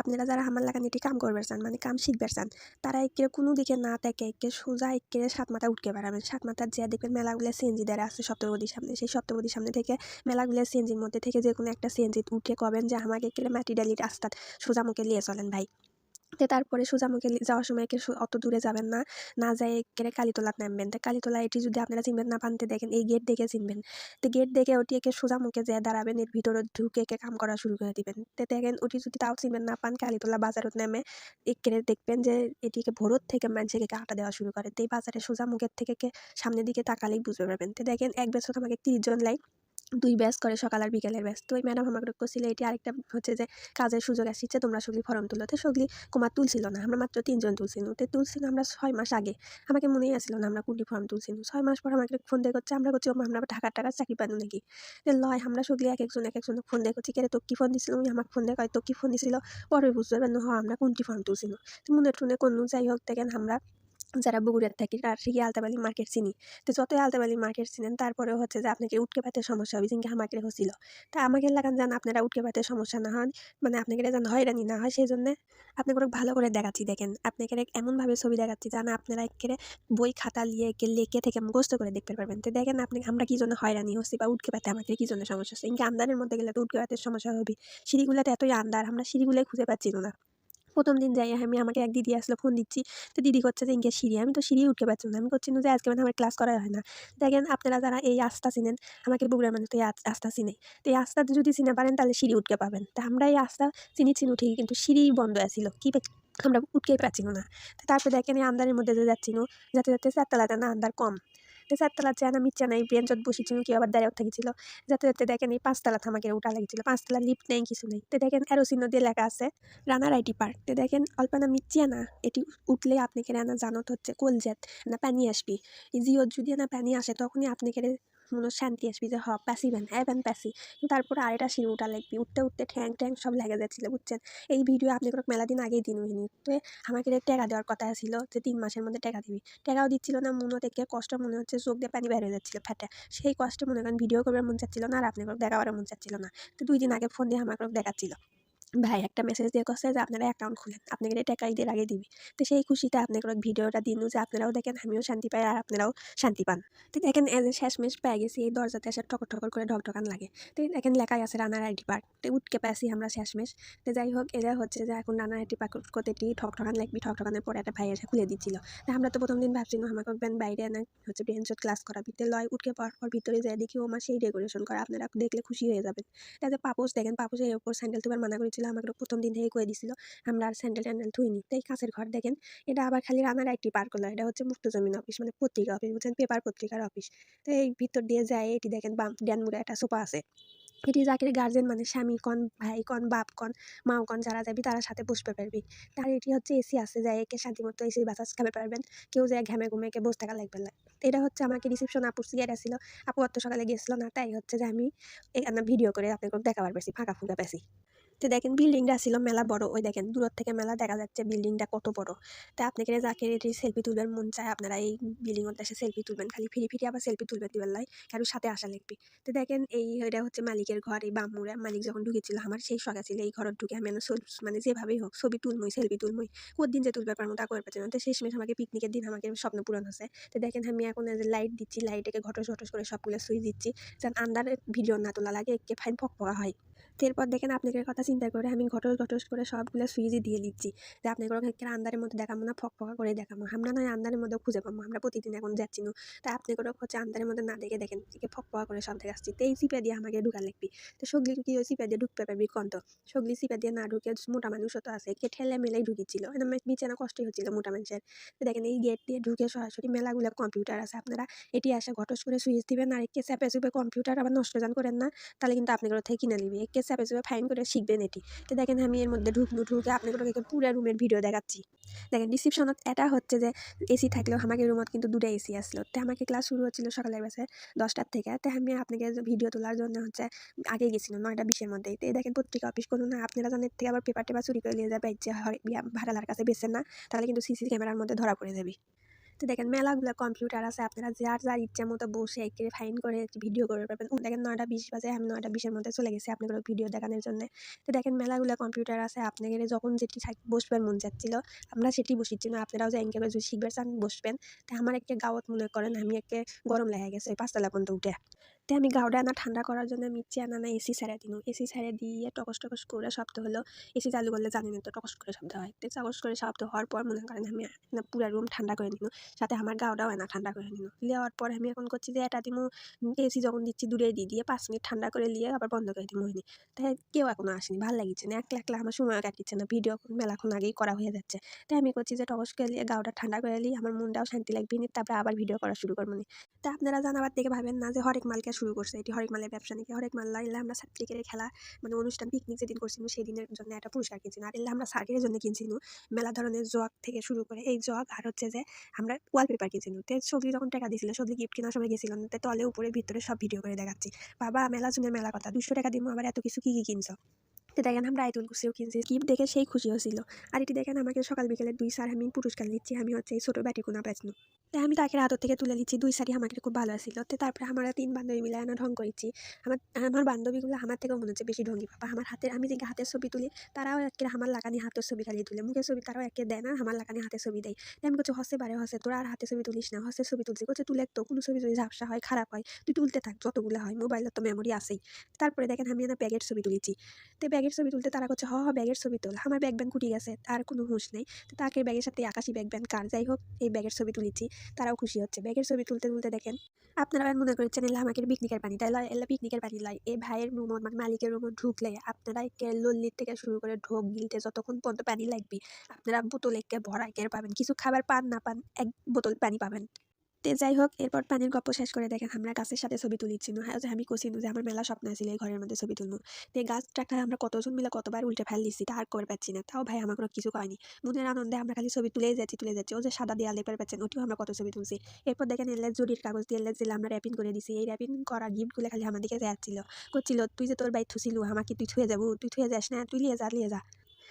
আপনারা যারা হামার লাগান এটি কাম করবে চান মানে কাম শিখবে চান, তারা একে কোনো দিকে না থাকে একে সোজা একে সাত মাথা উঠকে বেড়াবেন। সাত মাথা যে দেখবেন মেলাগুলো সিএনজি দ্বারা আছে সপ্তপদীর সামনে, সেই সপ্তপদীর সামনে থেকে মেলাগুলো সিএনজির মধ্যে থেকে যে কোনো একটা সিএনজি উঠে কবেন যে আমাকে একে মাটি ডালির রাস্তা সোজা মুখে নিয়ে চলেন ভাই। তো তারপরে সোজামুখে যাওয়ার সময় একে অত দূরে যাবেন না। না যাই একেবারে কালীতলাত নামবেন। তো কালীতলা এটি যদি আপনারা চিনবেন না পানতে দেখেন, এই গেট দেখে চিনবেন। তো গেট দেখে ওটি একে সোজামুখে যে দাঁড়াবেন, এর ভিতরে ঢুকে একে কাম করা শুরু করে দিবেন। তো দেখেন, ওটি যদি তাও চিনবেন না পান, কালীতলা বাজারত নামে একেবারে দেখবেন যে এটিকে ভোরত থেকে মানুষকে আটা দেওয়া শুরু করে। তো এই বাজারে সোজামুখের থেকে সামনের দিকে তাকালেই বুঝতে পারবেন। তো দেখেন, এক বছর আমাকে তিরিশ জন লাই দুই ব্যাস করে সকাল আর বিকেলের ব্যাস তো ওই ম্যাডাম আমাকে করছিল এটি আরেকটা হচ্ছে যে কাজের সুযোগ আসছে তোমরা সগলি ফর্ম তুলো। তো সগলি কুমার তুলছিল না আমরা মাত্র তিনজন তুলছিল তো তুলছিল আমরা ছয় মাস আগে। আমাকে মনেই আসছিল না আমরা কুন্ডি ফর্ম তুলছিল ছয় মাস পর আমাকে ফোন দিয়ে করছে আমরা করছি "ওমা, আমরা ঢাকার টাকার চাকরি পাবো নাকি? লয় আমরা সগলি এক একজন এক একজন ফোন দিয়ে করছি কেরে তো কি ফোন দিছিল? উনি আমাকে ফোন দিয়ে কয় তো কি ফোন দিছিল? পরে বুঝতে পারবেন হ আমরা কোনটি ফর্ম তুলছিল মনে টুনে কোনো যাই হোক দেখেন আমরা যারা বগুড়ার থাকি, তার থেকে আলতাবালি মার্কেট চিনি। তো যতই আলতাবালি মার্কেট চিনেন, তারপরেও হচ্ছে যে আপনাকে উঠকে পাতে সমস্যা হবে। যেমন আমাকে হচ্ছিল তা আমাকে লাগান যান, আপনারা উঠকে পাতে সমস্যা না হন। মানে আপনাকে যেন হয়রানি না হয় সেই জন্য আপনাকে ভালো করে দেখাচ্ছি, দেখেন। আপনাকে এমনভাবে ছবি দেখাচ্ছি, যেন আপনারা একেবারে বই খাতা একে লেখে থেকে মুখস্থ করে দেখতে পারবেন। তো দেখেন আপনি, আমরা কী জন্য হয়রানি হচ্ছি বা উঠকে পাতে আমাকে কী জন্য সমস্যা হচ্ছে? ইনকে আমদানের মধ্যে গেলে তো উঠকে পাতে সমস্যা হবে সিঁড়িগুলোতে এতই আন্দার আমরা সিঁড়িগুলোই খুঁজে পাচ্ছি না। প্রথম দিন যাই, আমি, আমাকে এক দিদি আসলো ফোন দিচ্ছি। তো দিদি করছে যে ইনকে সিঁড়ি। আমি তো সিঁড়ি উঠতে পারছি না। আমি করছি যে, আজকে মানে আমার ক্লাস করা হয় না। দেখেন, আপনারা যারা এই আস্থা চিনেন, আমাকে বগুড়ার মানুষ তো এই আস- আস্থা চিনে তো এই আস্থা যদি চিনে পারেন, তাহলে সিঁড়ি উঠতে পাবেন। তা আমরা এই আস্থা চিনি চিনি উঠি কিন্তু সিঁড়ি বন্ধ আছিল। কি আমরা উঠতেই পারছি না। তো তারপরে দেখেন, এই আমদারের মধ্যে যে যাচ্ছি না যাতে যাতে চারতলাতে না আন্দার কম। চারতলা চেন আমি চেনাই বেঞ্চত বসেছিল কি আবার দাঁড়িয়ে থাকিছিল। যাতে যাতে দেখেন এই পাঁচতলা থামাকে উঠা লাগছিল। পাঁচতলা লিফ্ট নেই, কিছু নেই। তো দেখেন এরো চিহ্ন দিয়ে লেখা আছে, রানার আইটি পার্ক। তো দেখেন, অল্পনা মিচিয়া না, এটি উঠলে আপনাকে রানা জানত হচ্ছে কোলজেত না পানি আসবি। জিও যদি না পানি আসে, তখনই আপনাকে মনে শান্তি আসবি যে হ হ্যাঁ প্যাসি তারপরে আরেকটা সিঁড়ি উঠা লাগবি উঠতে উঠতে ঠ্যাং ট্যাং সব লেগে যাচ্ছিল, বুঝছেন? এই ভিডিও আপনি কোনো মেলা দিন আগেই দিন হইনি তো আমাকে টাকা দেওয়ার কথা ছিল যে তিন মাসের মধ্যে টাকা দিবি। টাকাও দিচ্ছিল না, মনে থেকে কষ্ট, মনে হচ্ছে চোখ দিয়ে পানি বের হয়ে যাচ্ছিল ফেটে সেই কষ্ট মনে করেন ভিডিও করবার মন চাচ্ছিল না আর আপনি দেখাবার মন চাচ্ছিল না। তো দুই দিন আগে ফোন দিয়ে আমাকে দেখাচ্ছিল। ভাই একটা মেসেজ দিয়ে করছে যে, আপনারা অ্যাকাউন্ট খুলেন। আপনাকে টাকা ঈদের আগে দিবি। তো সেই খুশিতে আপনাকে ভিডিওটা দিন যে, আপনারাও দেখেন, আমিও শান্তি পাই আর আপনারাও শান্তি পান। তো দেখেন এজ এ শেষমেশ পেয়ে গেছি, এই দরজাতে এসে ঠকর ঠকর করে ঢকঢকান লাগে। তো দেখেন, লেখাই আছে রানার আইডি পার্ক তো উঠকে পেয়েছি আমরা শেষমেশ। তো যাই হোক এটা হচ্ছে যে, এখন রানার আইডি পার্ক করতে টি ঠকঠকান লাগবি। ঠকঠকানের পরে একটা ভাই এসে খুলে দিচ্ছিল তো আমরা তো প্রথম দিন ভাবছি, না, আমাকে বেন বাইরে এনে হচ্ছে বেঞ্চত ক্লাস করাবি। তো লয় উঠকে পর পর ভিতরে যায় দেখি ও আমার সেই ডেকোরেশন করা। আপনারা দেখলে খুশি হয়ে যাবেন। তাতে পাপোস দেখেন, পাপোশের ওপর স্যান্ডেল তোমার মানা করেছিল আমাকে প্রথম দিন থেকে কয়ে দিছিল আমরা আর স্যান্ডেল ট্যান্ডেল ধুইনি। তাই কাছের ঘর দেখেন, এটা আবার খালি রানার একটি পার্ক হলো, এটা হচ্ছে মুক্ত জমিন অফিস মানে পত্রিকা অফিস বুঝছেন? পেপার পত্রিকার অফিস তো এই ভিতর দিয়ে যায়, এটি দেখেন, বাম ড্যানমুড়ে একটা সোফা আছে। এটি যাকে গার্জেন মানে স্বামী, কন, ভাই, কন, বাপ, কন, মাও, কন, যারা যাবি তারা সাথে বসতে পারবি। তার এটি হচ্ছে এসি আছে যায় একে শান্তি মতো এসি বাতাস খাবে পারবেন, কেউ যায় ঘামে ঘুমে কে বসে থাকা লাগবে না। এটা হচ্ছে আমাকে রিসেপশন আপুর সিগার আসছিল আপু অত সকালে গেছিল না, তাই হচ্ছে যে আমি ভিডিও করে আপনাকে দেখাবার পেয়েছি ফাঁকা ফুঁকা পেয়েছি তো দেখেন বিল্ডিংটা ছিল মেলা বড়, ওই দেখেন দূর থেকে মেলা দেখা যাচ্ছে বিল্ডিংটা কত বড়। তা আপনাকে যাকে এটি সেলফি তুলবেন, মন চায় আপনারা এই বিল্ডিং এসে সেলফি তুলবেন, খালি ফিরি ফিরি আবার সেলফি তুলবেন দিবেন লাই কারোর সাথে আসা লাগবে। তো দেখেন এই এটা হচ্ছে মালিকের ঘর, এই বামুরা মালিক যখন ঢুকেছিল, আমার সেই শখা ছিল এই ঘরের ঢুকে আমি মানে যেভাবেই হোক ছবি তুলমই, সেলফি তুলমই দিন যে তুলবে পারব তা করে পাচ্ছি না। তো শেষমেশ আমাকে পিকনিকের দিন আমাকে স্বপ্ন পূরণ হচ্ছে তো দেখেন আমি এখন লাইট দিচ্ছি লাইটকে ঘটস ঘটস করে সবগুলো সুইচ দিচ্ছি। যেন আন্ডার ভিডিও না তোলা লাগে, একে ফাইন ফক হয়। এরপর দেখেন আপনাদের কথা চিন্তা করে আমি ঘটস ঘটস করে সবগুলো সুইচই দিয়ে দিচ্ছি। যে আপনাদের একে আন্দারের মধ্যে দেখাবো না, ফক ফকা করে দেখাবো। আমরা নয় আন্দারের মধ্যে খুঁজে পাবো, আমরা প্রতিদিন এখন যাচ্ছি না। তাই আপনি করে হচ্ছে আন্দারের মধ্যে না দেখে দেখেন, একে ফক ফকা করে সব দেখে আসছি। তো এই সিপে দিয়ে আমাকে ঢুকা লাগবি। তো সগলি কি ওই সিপে দিয়ে ঢুকতে পারবি কন্ত সগলি সিপে দিয়ে না ঢুকে মোটা মানুষও তো আছে কে ঠেলে মেলেই ঢুকিছিল। বিছানা কষ্টই হচ্ছিল মোটা মানুষের। তো দেখেন এই গেট দিয়ে ঢুকে সরাসরি মেলাগুলো কম্পিউটার আছে। আপনারা এটি আসে ঘটস করে সুইচ দিবেন আর একে চাপে চুপে কম্পিউটার আবার নষ্ট যান করেন না। তাহলে কিন্তু আপনি করে থেকে কিনে নিবি। একে চাপে চুপে ফাইন করে শিখবেন এটি। তো দেখেন আমি এর মধ্যে ঢুকনু ঢুকে আপনি করে পুরো রুমের ভিডিও দেখাচ্ছি। দেখেন রিসিপশনত এটা হচ্ছে যে এসি থাকলেও আমাকে রুমত কিন্তু দুটো এসি আসলো। তো আমাকে ক্লাস শুরু হচ্ছিল সকালের বেসে দশটার থেকে। তো আমি আপনাকে ভিডিও তোলার জন্য হচ্ছে আগে গেছিলাম নয়টা বিশের মধ্যেই। তো দেখেন পত্রিকা অফিস করুন না, আপনারা জানেন থেকে আবার পেপার টেপার চুরি করে নিয়ে যাবে। যে ভাড়ালার কাছে বেচেন না, তাহলে কিন্তু সিসি ক্যামেরার মধ্যে ধরা পড়ে যাবে। তো দেখেন মেলাগুলো কম্পিউটার আছে, আপনারা যার যার ইচ্ছা মতো বসে একটি ফাইন করে ভিডিও করে পারবেন দেখেন নয়টা বিশ বাজে, আমি নয়টা বিশের মধ্যে চলে গেছি আপনাদের ভিডিও দেখানোর জন্য। তো দেখেন মেলাগুলো কম্পিউটার আছে, আপনাদের যখন যেটি বসবেন মন যাচ্ছিল আমরা সেটি বসেছি না, আপনারাও যে এনকে যদি শিখবে চান, বসবেন। তা আমার একটা গাওয়াত মনে করেন, আমি একটা গরম লেগে গেছে পাঁচতলা পর্যন্ত উঠে। তো আমি গাওটা আনা ঠান্ডা করার জন্য মিচ্ছি আনা না এসি ছাড়া দিন। এসি ছাড়া দিয়ে টকস টকস করে শব্দ হলো। এসি চালু করলে জানি না তো টকস করে শব্দ হয়। তো টকস করে শব্দ হওয়ার পর মনে করেন আমি পুরো রুম ঠান্ডা করে নিল সাথে আমার গাওটাও এনা ঠান্ডা করে নিল নেওয়ার পর আমি এখন করছি যে এটা দিমু, এসি যখন দিচ্ছি দূরে দিয়ে দিয়ে পাঁচ মিনিট ঠান্ডা করে নিয়ে আবার বন্ধ করে দিমু হয়নি তাই কেউ এখনও আসেনি, ভালো লাগিচ্ছে না। একলা একলা আমার সময় কাটিচ্ছে না। ভিডিও মেলাক্ষণ আগেই করা হয়ে যাচ্ছে। তাই আমি করছি যে টকস করে নিয়ে গাওটা ঠান্ডা করে নিই আমার মনটাও শান্তি লাগবে নি তারপরে আবার ভিডিও করা শুরু করব তা আপনারা জানাবার থেকে ভাবেন না যে হরেক মালকে শুরু করছে। এটি হরেক মালের ব্যবসা নাকি হরেক মাল্লা লাইলে আমরা সার্টিফিকেটের খেলা মানে অনুষ্ঠান পিকনিক যেদিন করছিল সেই দিনের জন্য একটা পুরস্কার কিনছি আর এলে আমরা সার্কের জন্য কিনছিল মেলা ধরনের জগ থেকে শুরু করে এই জগ আর হচ্ছে যে আমরা ওয়ালপেপার কিনছিল তো সবজি যখন টাকা দিয়েছিল সবজি গিফট কেনার সময় গেছিলাম তো তলে উপরে ভিতরে সব ভিডিও করে দেখাচ্ছি। বাবা, মেলা জুনের মেলা কথা দুশো টাকা দিব আবার এত কিছু কী কী কিনছো? তো দেখেন আমরা আইতুল কুচিও কিনছি গিফট দেখে সেই খুশি হয়েছিল আর এটি দেখেন আমাকে সকাল বিকেলে দুই স্যার আমি পুরস্কার নিচ্ছি, আমি হচ্ছে এই ছোটো ব্যাটি কোনা পেঁচনু তাই আমি তাকে হাতের থেকে তুলে নিচ্ছি, দুই সারি আমাকে খুব ভালো ছিল তো তারপরে আমরা তিন বান্ধবী মিলে আনা ঢং করেছি। আমার আমার বান্ধবীগুলো আমার থেকেও মনে হচ্ছে বেশি ঢঙ্গি বাবা আমার হাতের, আমি যে হাতের ছবি তুলি, তারাও একে আমার লাগানি হাতের ছবি খালি তুলে। মুখের ছবি তারাও একে দেয় না, আমার লাগানি হাতের ছবি দেয়। তাই আমি করছি হসে বারে হসে, তোরা আর হাতে ছবি তুলিস না, হসে ছবি তুলছি। করছে তুলে তো, কোনো ছবি যদি ঝাপসা হয়, খারাপ হয়, তুই তুলতে থাক, যতগুলো হয়, মোবাইলের তো মেমোরি আছেই। তারপরে দেখেন আমি না ব্যাগের ছবি তুলেছি। তো ব্যাগের ছবি তুলতে তারা করছে হ হ, ব্যাগের ছবি তোল। আমার ব্যাগ ব্যান কুটি গেছে আর কোনো হুঁশ নেই। তো তাকে ব্যাগের সাথে আকাশি ব্যাগ ব্যান কার? যাই হোক, এই ব্যাগের ছবি তুলেছি, তারাও খুশি হচ্ছে। ব্যাগের ছবি তুলতে তুলতে দেখেন, আপনারা মনে করছেন এলা আমাকে পিকনিকের পানি তাই এলা পিকনিকের পানি লাই। এই ভাইয়ের রুম মানে মালিকের রুমে ঢুকলে আপনারা লল্লির থেকে শুরু করে ঢোক, গিলতে যতক্ষণ পর্যন্ত পানি লাগবে, আপনারা বোতল একে ভরা একে পাবেন। কিছু খাবার পান, না পান, এক বোতল পানি পাবেন। তে যাই হোক, এরপর পানির গপ্প শেষ করে দেখেন আমরা গাছের সাথে ছবি তুলিচ্ছিনু হ্যাঁ যে আমি কছিনু যে আমার মেলা স্বপ্ন ছিল এই ঘরের মধ্যে ছবি তুলবো। তো গাছটাকে আমরা কতজন মিলে কতবার উল্টে ফেল দিচ্ছি তা আর করে পাচ্ছি না। তাও ভাই আমাকে কিছু কয়নি। মনের আনন্দে আমরা খালি ছবি তুলেই যাচ্ছি, তুলে যাচ্ছি। ও যে সাদা দেয়ালে পেরে পাচ্ছেন, ওটিও আমরা কত ছবি তুলছি। এরপর দেখেন এলে জরির কাগজ দিয়ে এলে যেলে আমরা র্যাপিং করে দিছি। এই র্যাপিং করা গিফটগুলো খালি আমাদেরকে যাচ্ছিল। করছিল তুই যে তোর বাই থুছিল আমাকে তুই থুয়ে যাব, তুই থুয়ে যাস না, তুই লিয়ে যা লিয়ে যা।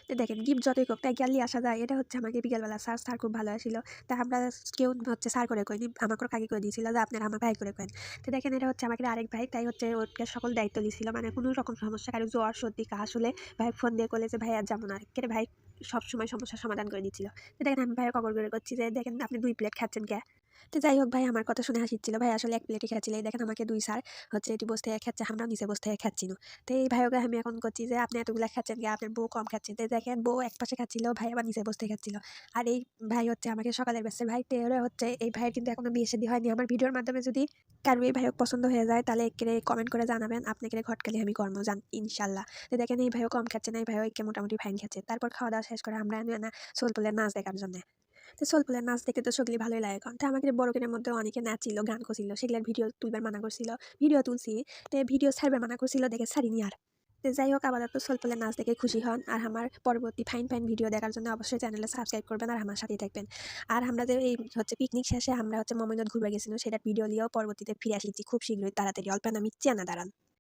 দেখেন গিফট যতই হোক তাই গেলে আসা যায়। এটা হচ্ছে আমাকে বিকেলবেলা স্যার স্যার খুব ভালো আসছিল তা আমরা কেউ হচ্ছে স্যার করে কইনি আমাকে কাকি করে দিয়েছিল যে আপনারা আমার ভাই করে কেন তো দেখেন এটা হচ্ছে আমাকে আরেক ভাই, তাই হচ্ছে ওকে সকল দায়িত্ব দিয়েছিল। মানে কোনো রকম সমস্যা, কারও জ্বর, সর্দি, কাশ হলে ভাই ফোন দিয়ে করলে যে, ভাই আর যাব না। কেটে ভাই সবসময় সমস্যার সমাধান করে দিচ্ছিল তো দেখেন আমি ভাইয়ের কবর করে করছি যে, দেখেন আপনি দুই প্লেট খাচ্ছেন কে? তো যাই হোক ভাই, আমার কথা শুনে হাসিচ্ছিল। ভাই, আসলে এক প্লেটে খাচ্ছিল এই দেখেন আমাকে দুই স্যার হচ্ছে এটি বসতে খাচ্ছে আমরা নিচে বসতে না তো এই ভাইকে আমি এখন করছি যে, আপনি এতগুলো খাচ্ছেন কি আপনার বউ কম খাচ্ছেন তো দেখেন বউ এক পাশে খাচ্ছিল, ভাই আবার নিচে বসতে খাচ্ছিল। আর এই ভাই হচ্ছে আমাকে সকালের বেসে ভাই তেরে হচ্ছে, এই ভাইয়ের কিন্তু এখনও বিয়ে শাদী হয়নি। আমার ভিডিওর মাধ্যমে যদি কারও এই ভাইক পছন্দ হয়ে যায়, তাহলে একে কমেন্ট করে জানাবেন, আপনাকে ঘটকালি আমি কর্ম জান ইনশাল্লাহ। তো দেখেন এই ভাইও কম খাচ্ছে না, এই ভাইও একে মোটামুটি ফাইন খাচ্ছে। তারপর খাওয়া দাওয়া শেষ করে আমরা না সোলপুলের নাচ দেখার জন্য। তো সোলপুলের নাচ দেখতে তো সগলি ভালোই লাগে। কারণ, তো আমাদের বড় কিনের মধ্যে অনেকে নাচিল, গান করছিল। সেগুলোর ভিডিও তুলবার মানা করছিল, ভিডিও তুলছি। তো ভিডিও ছাড়বার মানা করছিল, দেখে ছাড়িনি আর। তো যাই হোক, আপাতত সোলপুলের নাচ দেখে খুশি হন। আর আমার পরবর্তী ফাইন ফাইন ভিডিও দেখার জন্য অবশ্যই চ্যানেলে সাবস্ক্রাইব করবেন আর আমার সাথেই থাকবেন। আর আমরা যে এই হচ্ছে পিকনিক শেষে আমরা হচ্ছে মমিনত ঘুরবে গেছিলাম সেটা ভিডিও নিয়েও পরবর্তীতে ফিরে আসিছি খুব শীঘ্রই, তাড়াতাড়ি। অল্প নামি চেনা দাঁড়ান।